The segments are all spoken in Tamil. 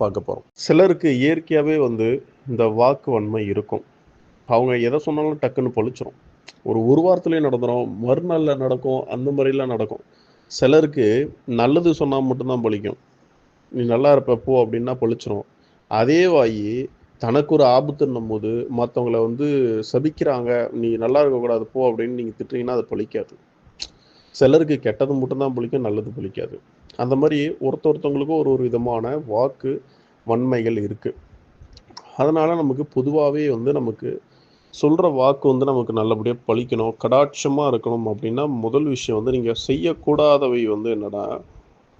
பார்க்க போகிறோம் சிலருக்கு இயற்கையாகவே வந்து இந்த வாக்கு வன்மை இருக்கும். அவங்க எதை சொன்னாலும் டக்குன்னு பொழிச்சிரும். ஒரு ஒரு வாரத்துலேயே நடந்துடும் மறுநாளில் நடக்கும். அந்த மாதிரிலாம் நடக்கும். சிலருக்கு நல்லது சொன்னால் மட்டும்தான் பொழிக்கும். நீ நல்லா இருப்ப போ அப்படின்னா பொழிச்சிரும். அதே வாயி தனக்கு ஒரு ஆபத்துன்னும் போது மற்றவங்களை வந்து சபிக்கிறாங்க. நீ நல்லா இருக்கக்கூடாது போ அப்படின்னு நீங்கள் திட்டுறீங்கன்னா அது பொழிக்காது. சிலருக்கு கெட்டது மட்டும்தான் பொழிக்கும் நல்லது பொழிக்காது. அந்த மாதிரி ஒருத்த ஒருத்தவங்களுக்கும் ஒரு ஒரு விதமான வாக்கு வன்மைகள் இருக்குது அதனால் நமக்கு பொதுவாகவே வந்து நமக்கு சொல்கிற வாக்கு வந்து நமக்கு நல்லபடியாக பழிக்கணும் கடாட்சமாக இருக்கணும் அப்படின்னா முதல் விஷயம் வந்து நீங்கள் செய்யக்கூடாதவை வந்து என்னடா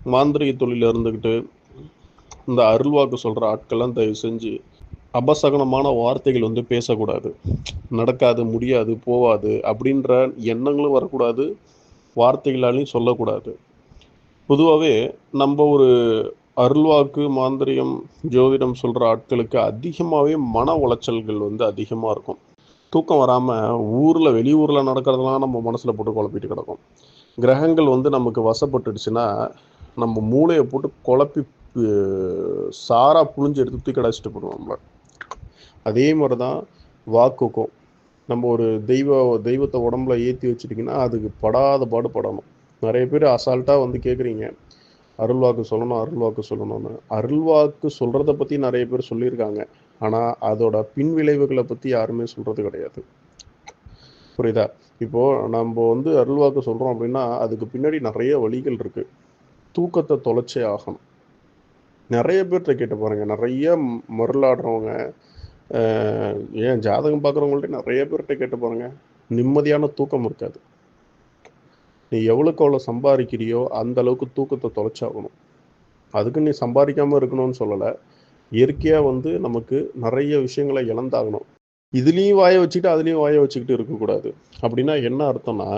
மாந்திரிக தொழில இருந்துக்கிட்டு இந்த அருள்வாக்கு சொல்கிற ஆட்கள்லாம் தயவு செஞ்சு அபசகனமான வார்த்தைகள் வந்து பேசக்கூடாது. நடக்காது முடியாது போவாது அப்படின்ற எண்ணங்களும் வரக்கூடாது வார்த்தைகளாலையும் சொல்லக்கூடாது. பொதுவாகவே நம்ம ஒரு அருள்வாக்கு மாந்திரியம் ஜோதிடம் சொல்கிற ஆட்களுக்கு அதிகமாகவே மன உளைச்சல்கள் வந்து அதிகமாக இருக்கும். தூக்கம் வராமல் ஊரில் வெளியூரில் நடக்கிறதெல்லாம் நம்ம மனசில் போட்டு குழப்பிட்டு கிடக்கும். கிரகங்கள் வந்து நமக்கு வசப்பட்டுடுச்சுன்னா நம்ம மூளையை போட்டு குழப்பி சாரா புழிஞ்சு எடுத்து தூக்கி கடைச்சிட்டு போடுவோம் நம்மள. அதே மாதிரி தான் வாக்குக்கும். நம்ம ஒரு தெய்வ தெய்வத்தை உடம்புல ஏற்றி வச்சிட்டிங்கன்னா அதுக்கு படாத பாடு படணும். நிறைய பேர் அசால்ட்டாக வந்து கேட்குறீங்க அருள்வாக்கு சொல்லணும் அருள்வாக்கு சொல்லணும்னு. அருள்வாக்கு சொல்கிறத பற்றி நிறைய பேர் சொல்லியிருக்காங்க. ஆனால் அதோட பின் விளைவுகளை பற்றி யாருமே சொல்கிறது கிடையாது. புரியுதா? இப்போ நம்ம வந்து அருள்வாக்கு சொல்கிறோம் அப்படின்னா அதுக்கு பின்னாடி நிறைய வழிகள் இருக்குது தூக்கத்தை தொலைச்சே ஆகணும். நிறைய பேர்கிட்ட கேட்டு பாருங்க. நிறைய மருளாடுறவங்க ஏன் ஜாதகம் பார்க்குறவங்கள்ட்ட நிறைய பேர்கிட்ட கேட்டு பாருங்கள் நிம்மதியான தூக்கம் இருக்காது. நீ எவ்வளோக்கு எவ்வளோ சம்பாதிக்கிறியோ அந்த அளவுக்கு தூக்கத்தை தொலைச்சாகணும். அதுக்கு நீ சம்பாதிக்காமல் இருக்கணும்னு சொல்லலை. இயற்கையாக வந்து நமக்கு நிறைய விஷயங்களை இழந்தாகணும். இதுலேயும் வாயை வச்சுக்கிட்டு அதுலேயும் வாயை வச்சுக்கிட்டு இருக்கக்கூடாது. அப்படின்னா என்ன அர்த்தம்னா